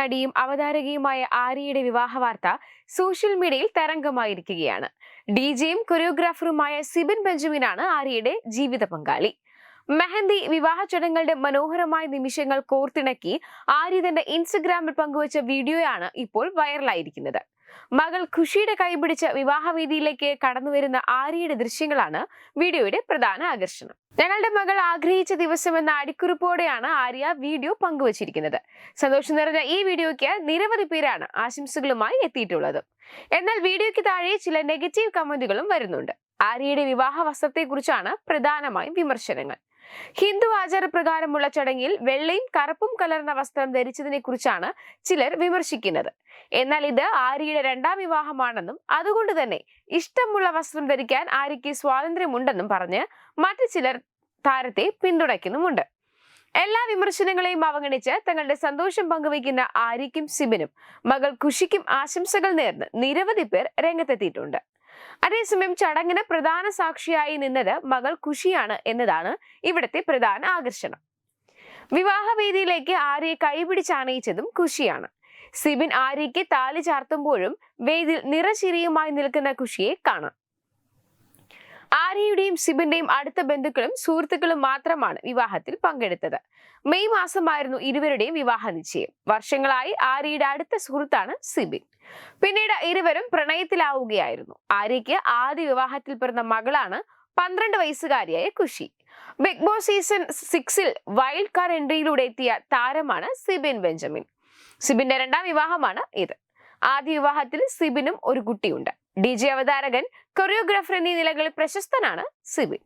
നടിയും അവതാരകയുമായ ആര്യയുടെ വിവാഹ വാർത്ത സോഷ്യൽ മീഡിയയിൽ തരംഗമായിരിക്കുകയാണ്. ഡി ജെയും കൊറിയോഗ്രാഫറുമായ സിബിൻ ബെഞ്ചമിനാണ് ആര്യയുടെ ജീവിത പങ്കാളി. മെഹന്തി വിവാഹ ചടങ്ങുകളുടെ മനോഹരമായ നിമിഷങ്ങൾ കോർത്തിണക്കി ആര്യ തന്റെ ഇൻസ്റ്റഗ്രാമിൽ പങ്കുവച്ച വീഡിയോയാണ് ഇപ്പോൾ വൈറലായിരിക്കുന്നത്. മകൾ ഖുഷിയുടെ കൈപിടിച്ച് വിവാഹവേദിയിലേക്ക് കടന്നുവരുന്ന ആര്യയുടെ ദൃശ്യങ്ങളാണ് വീഡിയോയുടെ പ്രധാന ആകർഷണം. ഞങ്ങളുടെ മകൾ ആഗ്രഹിച്ച ദിവസം എന്ന അടിക്കുറിപ്പോടെയാണ് ആര്യ വീഡിയോ പങ്കുവച്ചിരിക്കുന്നത്. സന്തോഷം നിറഞ്ഞ ഈ വീഡിയോയ്ക്ക് നിരവധി പേരാണ് ആശംസകളുമായി എത്തിയിട്ടുള്ളത്. എന്നാൽ വീഡിയോയ്ക്ക് താഴെ ചില നെഗറ്റീവ് കമന്റുകളും വരുന്നുണ്ട്. ആര്യയുടെ വിവാഹ വസ്ത്രത്തെക്കുറിച്ചാണ് പ്രധാനമായും വിമർശനങ്ങൾ. ഹിന്ദു ആചാരപ്രകാരമുള്ള ചടങ്ങിൽ വെള്ളയും കറുപ്പും കലർന്ന വസ്ത്രം ധരിച്ചതിനെ കുറിച്ചാണ് ചിലർ വിമർശിക്കുന്നത്. എന്നാൽ ഇത് ആര്യയുടെ രണ്ടാം വിവാഹമാണെന്നും അതുകൊണ്ട് തന്നെ ഇഷ്ടമുള്ള വസ്ത്രം ധരിക്കാൻ ആര്യയ്ക്ക് സ്വാതന്ത്ര്യമുണ്ടെന്നും പറഞ്ഞ് മറ്റു ചിലർ താരത്തെ പിന്തുണയ്ക്കുന്നുമുണ്ട്. എല്ലാ വിമർശനങ്ങളെയും അവഗണിച്ച് തങ്ങളുടെ സന്തോഷം പങ്കുവയ്ക്കുന്ന ആര്യയ്ക്കും സിബിനും മകൾ ഖുഷിക്കും ആശംസകൾ നേർന്ന് നിരവധി പേർ രംഗത്തെത്തിയിട്ടുണ്ട്. അതേസമയം ചടങ്ങിന് പ്രധാന സാക്ഷിയായി നിന്നത് മകൾ ഖുഷിയാണ് എന്നതാണ് ഇവിടുത്തെ പ്രധാന ആകർഷണം. വിവാഹവേദിയിലേക്ക് ആര്യയെ കൈപിടിച്ചണയിച്ചതും ഖുഷിയാണ്. സിബിൻ ആര്യയ്ക്ക് താലി ചാർത്തുമ്പോഴും വേദിയിൽ നിറശിരിയുമായി നിൽക്കുന്ന ഖുഷിയെ കാണാം. ആര്യയുടെയും സിബിന്റെയും അടുത്ത ബന്ധുക്കളും സുഹൃത്തുക്കളും മാത്രമാണ് വിവാഹത്തിൽ പങ്കെടുത്തത്. മെയ് മാസമായിരുന്നു ഇരുവരുടെയും വിവാഹ നിശ്ചയം. വർഷങ്ങളായി ആര്യയുടെ അടുത്ത സുഹൃത്താണ് സിബിൻ. പിന്നീട് ഇരുവരും പ്രണയത്തിലാവുകയായിരുന്നു. ആര്യയ്ക്ക് ആദ്യ വിവാഹത്തിൽ പിറന്ന മകളാണ് പന്ത്രണ്ട് വയസ്സുകാരിയായ കുഷി ബിഗ് ബോസ് സീസൺ സിക്സിൽ വൈൽഡ് കാർ എൻട്രിയിലൂടെ എത്തിയ താരമാണ് സിബിൻ ബെഞ്ചമിൻ. സിബിന്റെ രണ്ടാം വിവാഹമാണ് ഇത്. ആദ്യ വിവാഹത്തിൽ സിബിനും ഒരു കുട്ടിയുണ്ട്. ഡി ജെ അവതാരകൻ കൊറിയോഗ്രാഫർ എന്നീ നിലകളിൽ പ്രശസ്തനാണ് സിബിൻ.